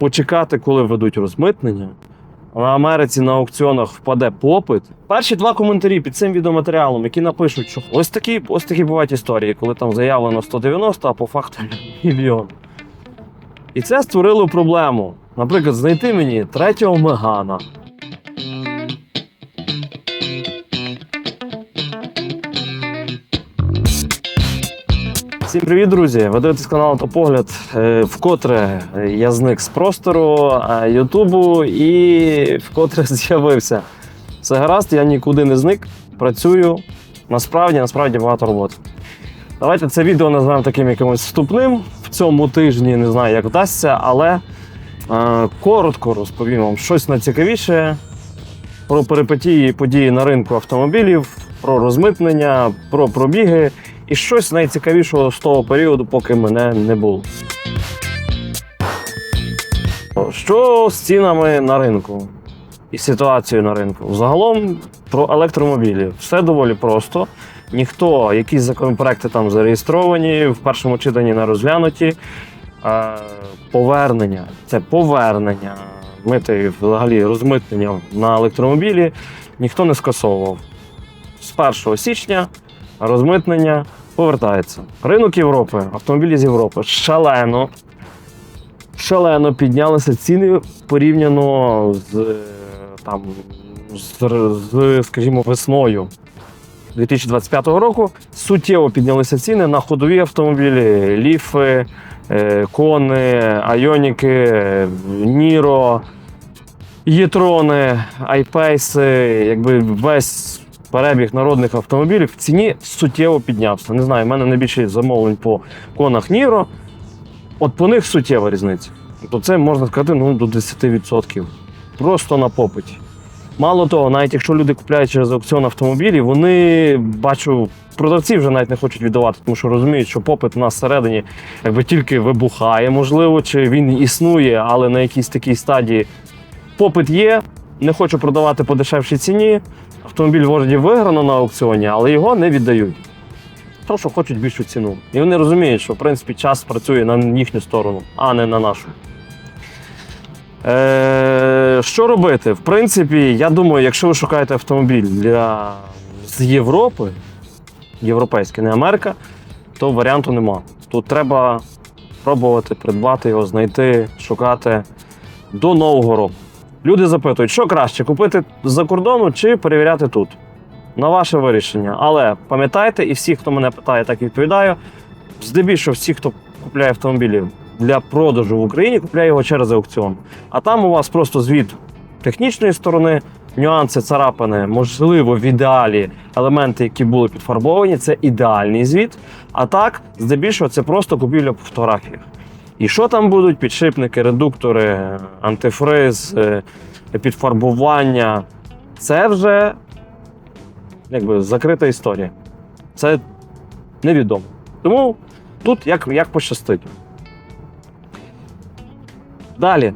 почекати, коли ведуть розмитнення. В Америці на аукціонах впаде попит. Перші два коментарі під цим відеоматеріалом, які напишуть, що ось такі, ось такі бувають історії, коли там заявлено 190, а по факту мільйон. І це створило проблему. Наприклад, знайти мені третього Мегана. Всім привіт, друзі! Ви дивитесь канал Топогляд. Е, Вкотре я зник з простору е, Ютубу і вкотре з'явився. Все гаразд, я нікуди не зник, працюю. Насправді, насправді багато роботи. Давайте це відео назвемо таким якимось вступним. В цьому тижні не знаю, як вдасться, але е, коротко розповім вам щось найцікавіше про перипетії події на ринку автомобілів, про розмитнення, про пробіги і щось найцікавішого з того періоду, поки мене не було. Що з цінами на ринку і ситуацією на ринку? Загалом про електромобілі все доволі просто. Ніхто, якісь законопроекти там зареєстровані, в першому читанні не розглянуті. Повернення це повернення мити взагалі розмитнення на електромобілі ніхто не скасовував. З 1 січня розмитнення повертається. Ринок Європи, автомобілі з Європи шалено, шалено піднялися ціни порівняно з, е, там, з, з, скажімо, весною 2025 року. Суттєво піднялися ціни на ходові автомобілі, ліфи, е, кони, айоніки, Ніро, Єтрони, айпейси, якби весь перебіг народних автомобілів в ціні суттєво піднявся. Не знаю, в мене найбільше замовлень по конах Ніро. От по них суттєва різниця. То це можна сказати ну, до 10%. Просто на попиті. Мало того, навіть якщо люди купляють через аукціон автомобілі, вони бачу, продавці вже навіть не хочуть віддавати, тому що розуміють, що попит у нас всередині якби тільки вибухає, можливо, чи він існує, але на якійсь такій стадії попит є. Не хочу продавати по дешевшій ціні. Автомобіль вроді виграно на аукціоні, але його не віддають. Тому що хочуть більшу ціну. І вони розуміють, що в принципі час працює на їхню сторону, а не на нашу. Е, що робити? В принципі, я думаю, якщо ви шукаєте автомобіль для... з Європи, європейський, не Америка, то варіанту нема. Тут треба пробувати придбати його, знайти, шукати до Нового року. Люди запитують, що краще купити з-за кордону чи перевіряти тут. На ваше вирішення. Але пам'ятайте, і всі, хто мене питає, так і відповідаю. Здебільшого всі, хто купляє автомобілі для продажу в Україні, купляє його через аукціон. А там у вас просто звіт технічної сторони, нюанси, царапини, можливо, в ідеалі елементи, які були підфарбовані, це ідеальний звіт. А так, здебільшого, це просто купівля по фотографіях. І що там будуть? Підшипники, редуктори, антифриз, е, підфарбування. Це вже якби закрита історія. Це невідомо. Тому тут як, як пощастить. Далі.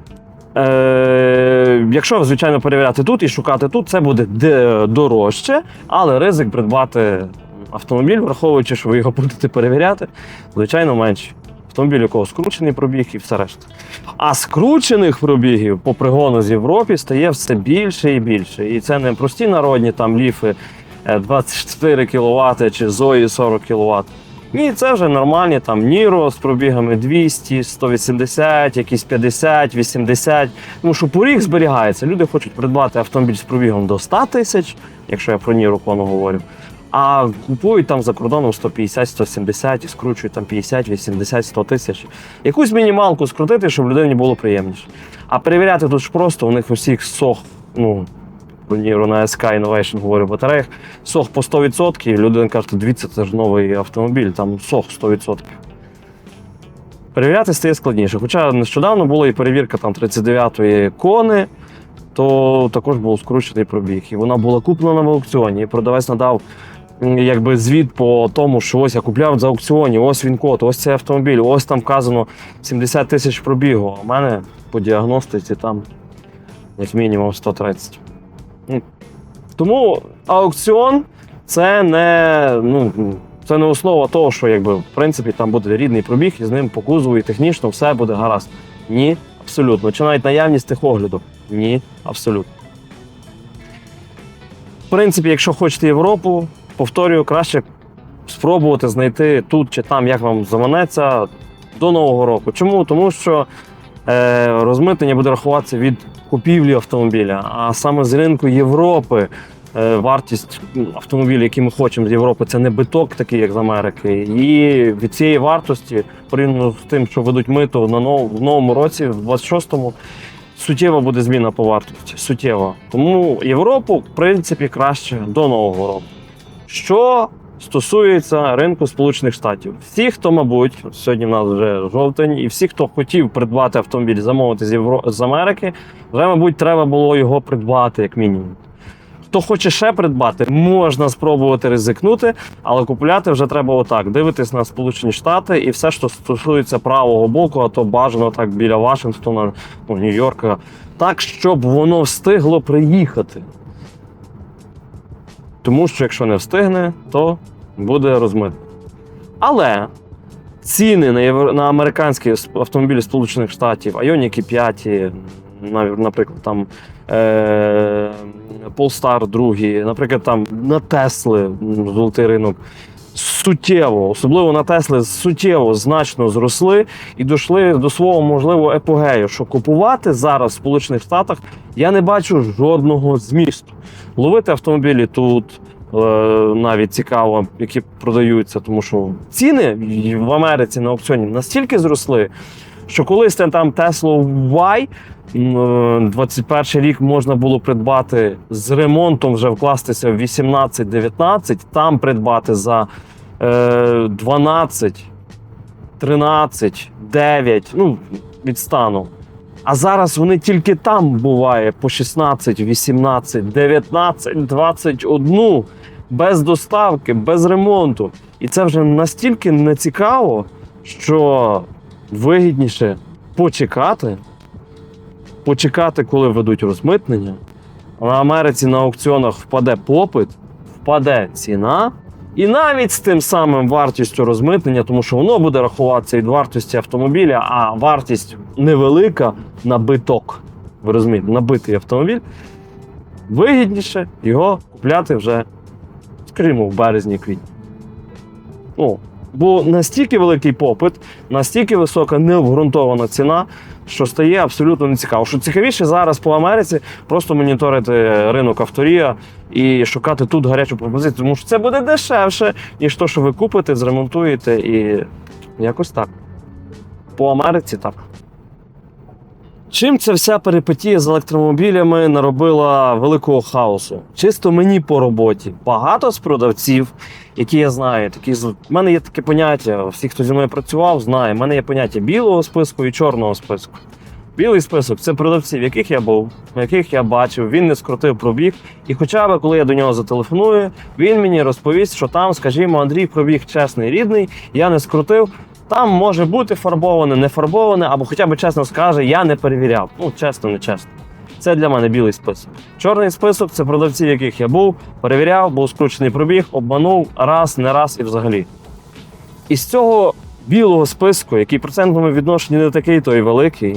Е, якщо, звичайно, перевіряти тут і шукати тут, це буде де- дорожче, але ризик придбати автомобіль, враховуючи, що ви його будете перевіряти, звичайно, менший. Автомобіль, у якого скручений пробіг і все решта. А скручених пробігів по пригону з Європи стає все більше і більше. І це не прості народні там ліфи е, 24 кВт чи Зої 40 кВт. Ні, це вже нормальні там Ніро з пробігами 200, 180, якісь 50, 80. Тому що поріг зберігається. Люди хочуть придбати автомобіль з пробігом до 100 тисяч, якщо я про Ніро кону говорю. А купують там за кордоном 150-170 і скручують там 50, 80, 100 тисяч. Якусь мінімалку скрутити, щоб людині було приємніше. А перевіряти тут ж просто, у них усіх сох, ну, на SK Innovation говорю батареях, сох по 100%, і людина каже, дивіться, це ж новий автомобіль, там сох 100%. Перевіряти стає складніше. Хоча нещодавно була і перевірка там 39-ї кони, то також був скручений пробіг. І вона була куплена в аукціоні. І продавець надав якби звіт по тому, що ось я купляв за аукціоні, ось він код, ось цей автомобіль, ось там вказано 70 тисяч пробігу. А в мене по діагностиці там як мінімум 130. Ну, Тому аукціон це не, ну, це не основа того, що якби, в принципі там буде рідний пробіг, і з ним по кузову і технічно все буде гаразд. Ні, Абсолютно. Чи навіть наявність техогляду? Ні, абсолютно. В принципі, якщо хочете Європу, повторюю, краще спробувати знайти тут чи там, як вам заманеться, до Нового року. Чому? Тому що е, розмитнення буде рахуватися від купівлі автомобіля, а саме з ринку Європи. е, Вартість ну, автомобілів, які ми хочемо з Європи, це не биток, такий як з Америки. І від цієї вартості, порівняно з тим, що ведуть мито на нов, в новому році, в 26-му, суттєва буде зміна по вартості. Суттєва. Тому Європу, в принципі, краще до Нового року. Що стосується ринку Сполучених Штатів, всі, хто, мабуть, сьогодні в нас вже жовтень, і всі, хто хотів придбати автомобіль, замовити з, Євро... з Америки, вже, мабуть, треба було його придбати як мінімум. Хто хоче ще придбати, можна спробувати ризикнути, але купляти вже треба отак. Дивитись на Сполучені Штати і все, що стосується правого боку, а то бажано так біля Вашингтона, ну, Нью-Йорка, так, щоб воно встигло приїхати. Тому що якщо не встигне, то буде розмито. Але ціни на, євро... на американські автомобілі Сполучених Штатів, Айоніки 5, нав- наприклад, там е... Polestar 2, наприклад, там на Тесли золотий ринок. Суттєво, особливо на Тесли, суттєво значно зросли і дійшли до свого можливого епогею, що купувати зараз в Сполучених Штатах я не бачу жодного змісту. Ловити автомобілі тут е, навіть цікаво, які продаються, тому що ціни в Америці на аукціоні настільки зросли, що колись там Tesla Y м, е, 21 рік можна було придбати з ремонтом, вже вкластися в 18-19, там придбати за 12, 13, 9, ну, від. А зараз вони тільки там буває по 16, 18, 19, 21, без доставки, без ремонту. І це вже настільки нецікаво, що вигідніше почекати, почекати, коли ведуть розмитнення. На Америці на аукціонах впаде попит, впаде ціна. І навіть з тим самим вартістю розмитнення, тому що воно буде рахуватися від вартості автомобіля, а вартість невелика набиток. Ви розумієте, набитий автомобіль. Вигідніше його купляти вже, скажімо, в березні-квітні. Ну, бо настільки великий попит, настільки висока необґрунтована ціна, що стає абсолютно нецікаво. Що цікавіше зараз по Америці просто моніторити ринок авторія і шукати тут гарячу пропозицію, тому що це буде дешевше, ніж то, що ви купите, зремонтуєте і якось так. По Америці так. Чим ця вся перипетія з електромобілями наробила великого хаосу? Чисто мені по роботі. Багато з продавців, які я знаю, такі з- мене є таке поняття. Всі, хто зі мною працював, знає. В мене є поняття білого списку і чорного списку. Білий список це продавці, в яких я був, яких я бачив, він не скрутив пробіг. І хоча б коли я до нього зателефоную, він мені розповість, що там, скажімо, Андрій пробіг чесний, рідний, я не скрутив. Там може бути фарбоване, не фарбоване, або хоча б чесно скаже, я не перевіряв. Ну, чесно, не чесно. Це для мене білий список. Чорний список це продавці, в яких я був, перевіряв, був скручений пробіг, обманув раз, не раз і взагалі. Із цього білого списку, який процентному відношенні не такий, то й великий,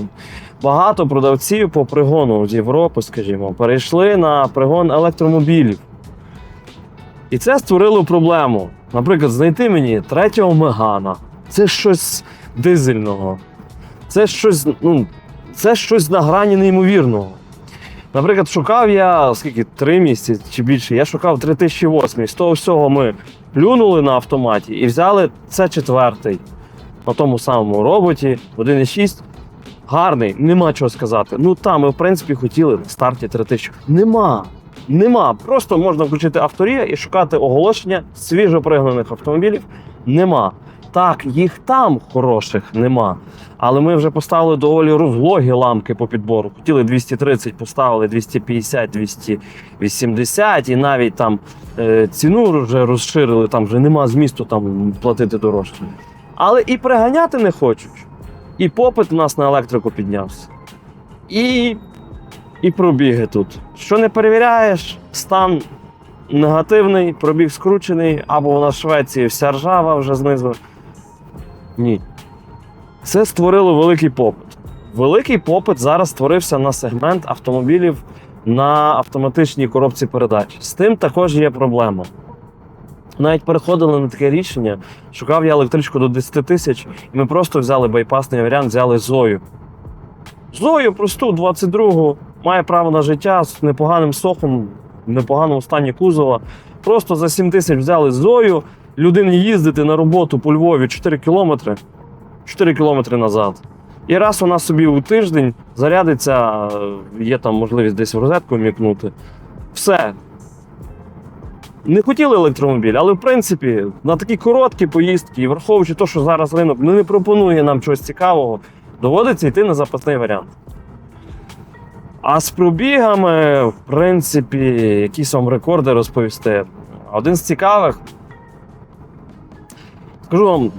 багато продавців по пригону з Європи, скажімо, перейшли на пригон електромобілів. І це створило проблему. Наприклад, знайти мені третього Мегана. Це щось дизельного. Це щось, ну, це щось на грані неймовірного. Наприклад, шукав я скільки три місяці чи більше, я шукав 3008. З того всього ми плюнули на автоматі і взяли це четвертий на тому самому роботі 1.6. Гарний, нема чого сказати. Ну там ми, в принципі, хотіли на старті 3000. Нема. Нема. Просто можна включити авторія і шукати оголошення свіжопригнаних автомобілів. Нема. Так, їх там хороших нема. Але ми вже поставили доволі розлогі ламки по підбору. Хотіли 230, поставили 250, 280 і навіть там е, ціну вже розширили, там вже нема змісту там платити дорожче. Але і приганяти не хочуть. І попит у нас на електрику піднявся. І, і пробіги тут. Що не перевіряєш, стан негативний, пробіг скручений, або вона в Швеції вся ржава вже знизу. Ні. Це створило великий попит. великий попит зараз створився на сегмент автомобілів на автоматичній коробці передач. З тим також є проблема. Навіть переходили на таке рішення. Шукав я електричку до 10 тисяч, і ми просто взяли байпасний варіант, взяли Зою. Зою просту, 22-го, має право на життя з непоганим сохом, в непоганому стані кузова. Просто за 7 тисяч взяли Зою, людині їздити на роботу по Львові 4 кілометри, 4 кілометри назад. І раз вона собі у тиждень зарядиться, е, є там можливість десь в розетку вмікнути. Все. Не хотіли електромобіль, але в принципі на такі короткі поїздки, і враховуючи те, що зараз ринок не пропонує нам чогось цікавого, доводиться йти на запасний варіант. А з пробігами, в принципі, якісь вам рекорди розповісти. Один з цікавих, скажу вам,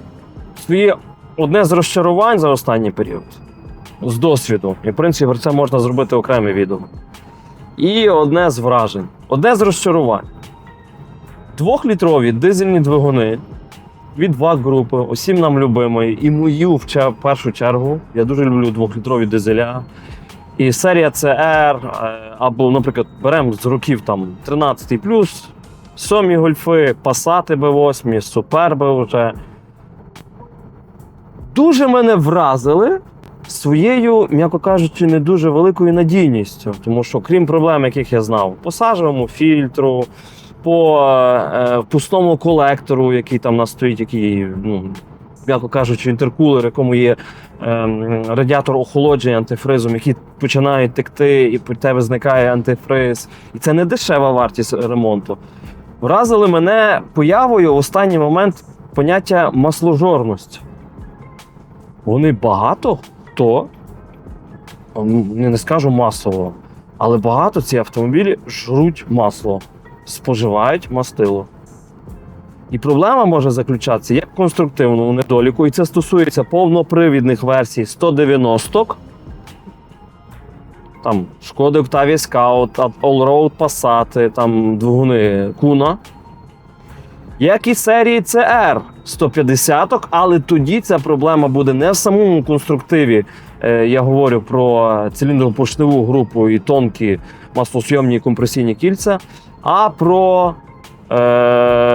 своє одне з розчарувань за останній період з досвіду. І в принципі про це можна зробити окреме відео. І одне з вражень. Одне з розчарувань. Двохлітрові дизельні двигуни від ВАК групи, усім нам любимої, і мою в першу чергу. Я дуже люблю двохлітрові дизеля. І серія CR, е, або, наприклад, беремо з років там 13 плюс, сьомі гольфи, Passat B8, Суперби вже. Дуже мене вразили своєю, м'яко кажучи, не дуже великою надійністю. Тому що, крім проблем, яких я знав, по сажевому фільтру, по е, пустому колектору, який там у нас стоїть, який, ну, м'яко кажучи, інтеркулер, якому є ем, радіатор охолодження антифризом, які починають текти, і по тебе зникає антифриз. І це не дешева вартість ремонту. Вразили мене появою в останній момент поняття масложорності. Вони багато хто, ну, не скажу масово, але багато ці автомобілі жруть масло, споживають мастило. І проблема може заключатися як в конструктивному недоліку, і це стосується повнопривідних версій 190 там Шкоди Octavia Scout, Allroad Passat, там двигуни Куна. Як і серії CR 150, але тоді ця проблема буде не в самому конструктиві. Е, Я говорю про циліндропоршневу групу і тонкі маслосйомні компресійні кільця, а про е,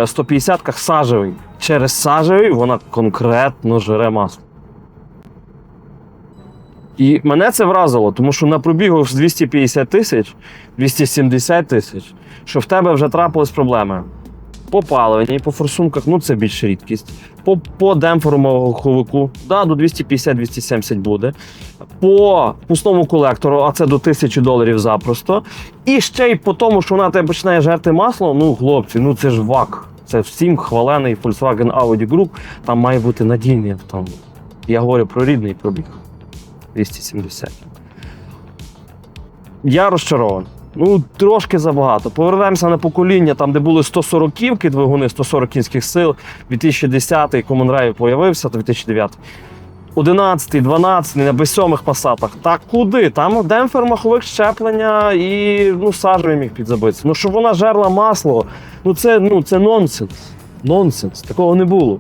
150-ках сажевий. Через сажевий вона конкретно жере масло. І мене це вразило, тому що на пробігу з 250 тисяч, 270 тисяч, що в тебе вже трапились проблеми. По паливанні, по форсунках, ну це більш рідкість. По, по демпферному руховику, да, до 250-270 буде. По пустому колектору, а це до 1000 доларів запросто. І ще й по тому, що вона тебе починає жерти масло, ну, хлопці, ну це ж ВАК. Це всім хвалений Volkswagen Audi Group, там має бути надійний автомобіль. Я говорю про рідний пробіг. 270. Я розчарований. Ну, трошки забагато. Повернемося на покоління, там, де були 140 ківки двигуни, 140 кінських сил. 2010-й Common Drive появився, 2009. 11-й, 12-й, на безсьомих пасатах. Так куди? Там демпфер, маховик щеплення і ну, сажевий міг підзабитися. Ну, щоб вона жерла масло, ну це, ну, це нонсенс. Нонсенс. Такого не було.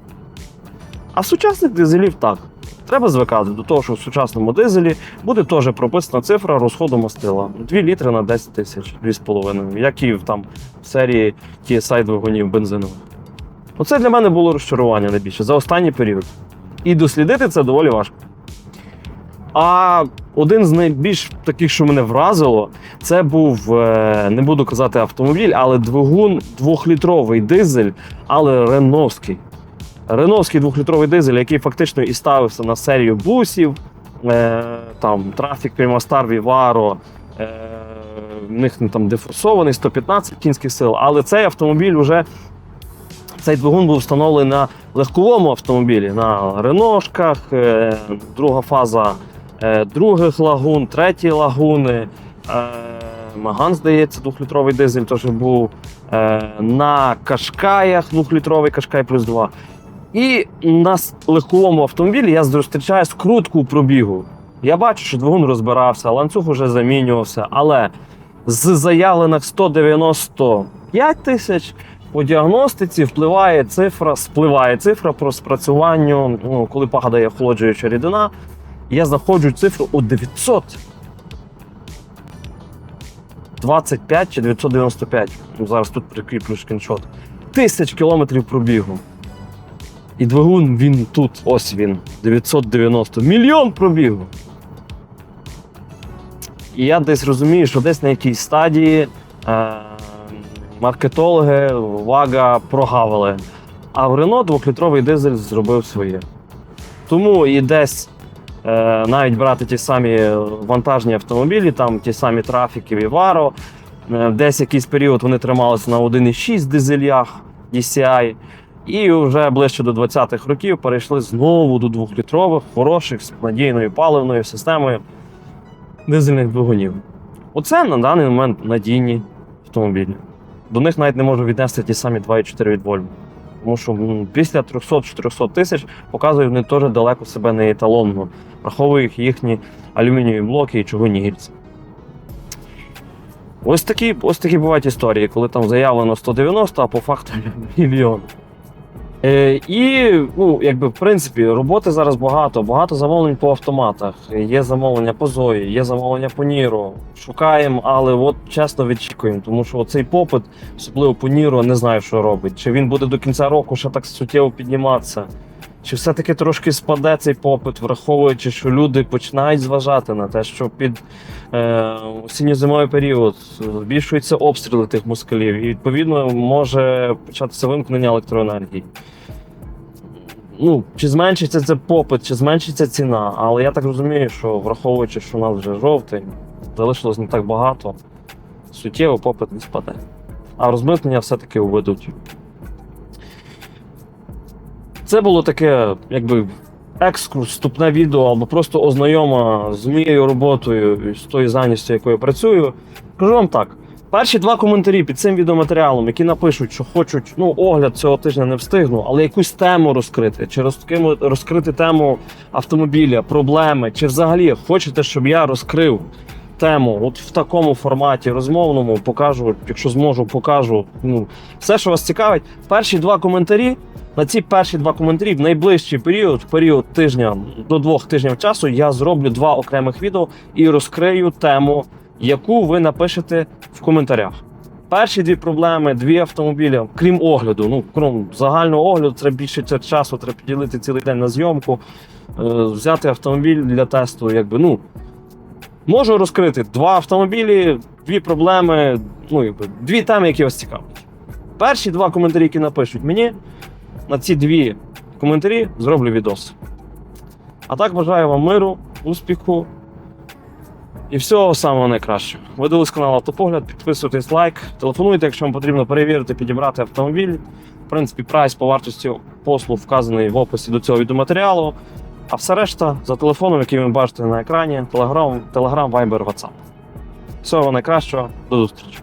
А сучасних дизелів так. Треба звикати до того, що в сучасному дизелі буде теж прописана цифра розходу мастила. 2 літри на 10 тисяч, 2,5, як і в там в серії TSI двигунів бензинових. Оце для мене було розчарування найбільше за останній період. І дослідити це доволі важко. А один з найбільш таких, що мене вразило, це був, е, не буду казати автомобіль, але двигун двохлітровий дизель, але реновський. Реновський двохлітровий дизель, який фактично і ставився на серію бусів, е, там трафік Примастар, Віваро, е, в них ну, там дефорсований 115 кінських сил, але цей автомобіль вже цей двигун був встановлений на легковому автомобілі, на реношках, е, друга фаза е, других лагун, треті лагуни. Е, Маган, здається, двохлітровий дизель теж був. Е, на Кашкаях двохлітровий Кашкай плюс 2. І на легковому автомобілі я зустрічаю скрутку пробігу. Я бачу, що двигун розбирався, ланцюг уже замінювався, але з заявлених 195 тисяч по діагностиці впливає цифра, спливає цифра про спрацювання, ну, коли падає охолоджуюча рідина. Я знаходжу цифру у 900. 25 чи 995. Ну, зараз тут прикріплю скріншот. Тисяч кілометрів пробігу. І двигун він тут, ось він, 990. Мільйон пробігу. І я десь розумію, що десь на якійсь стадії е, маркетологи, вага прогавили. А в Рено двохлітровий дизель зробив своє. Тому і десь е, навіть брати ті самі вантажні автомобілі, там ті самі трафіки Vivaro, е, десь якийсь період вони трималися на 1,6 дизелях DCI. І вже ближче до 20-х років перейшли знову до двохлітрових, хороших, з надійною паливною системою дизельних двигунів. Оце на даний момент надійні автомобілі. До них навіть не можу віднести ті самі 2,4 від Volvo. Тому що після 300-400 тисяч показують вони теж далеко себе не еталонно, враховують їхні алюмінієві блоки і чугунні гільці. Ось такі, ось такі бувають історії, коли там заявлено 190, а по факту мільйон. Е, і, ну, якби, в принципі, роботи зараз багато, багато замовлень по автоматах. Є замовлення по Зої, є замовлення по Ніру. Шукаємо, але от чесно відчікуємо, тому що цей попит, особливо по Ніру, не знаю, що робить. Чи він буде до кінця року ще так суттєво підніматися, чи все-таки трошки спаде цей попит, враховуючи, що люди починають зважати на те, що під е, осінньо-зимовий період збільшуються обстріли тих москалів, і відповідно може початися вимкнення електроенергії. Ну, чи зменшиться це попит, чи зменшиться ціна, але я так розумію, що враховуючи, що у нас вже жовтий, залишилось не так багато, суттєво попит не спаде. А розмитнення все-таки уведуть. Це було таке, якби екскурс, вступне відео або просто ознайома з моєю роботою з тою зайністю, якою я працюю. Кажу вам так: перші два коментарі під цим відеоматеріалом, які напишуть, що хочуть, ну, огляд цього тижня не встигну, але якусь тему розкрити, чи розкрити тему автомобіля, проблеми, чи взагалі хочете, щоб я розкрив тему от в такому форматі розмовному, покажу, якщо зможу, покажу. Ну, все, що вас цікавить. Перші два коментарі. На ці перші два коментарі в найближчий період, період тижня до двох тижнів часу, я зроблю два окремих відео і розкрию тему, яку ви напишете в коментарях. Перші дві проблеми, дві автомобілі, крім огляду. Ну, крім загального огляду, треба більше часу, треба поділити цілий день на зйомку, е, взяти автомобіль для тесту. Якби, ну, можу розкрити два автомобілі, дві проблеми, ну, якби, дві теми, які вас цікавлять. Перші два коментарі, які напишуть мені, на ці дві коментарі зроблю відос. А так бажаю вам миру, успіху і всього самого найкращого. Ви дивились канал Автопогляд, підписуйтесь лайк, телефонуйте, якщо вам потрібно перевірити, підібрати автомобіль. В принципі, прайс по вартості послуг вказаний в описі до цього відеоматеріалу. А все решта за телефоном, який ви бачите на екрані, Telegram, Telegram Viber, WhatsApp. Всього найкращого, до зустрічі!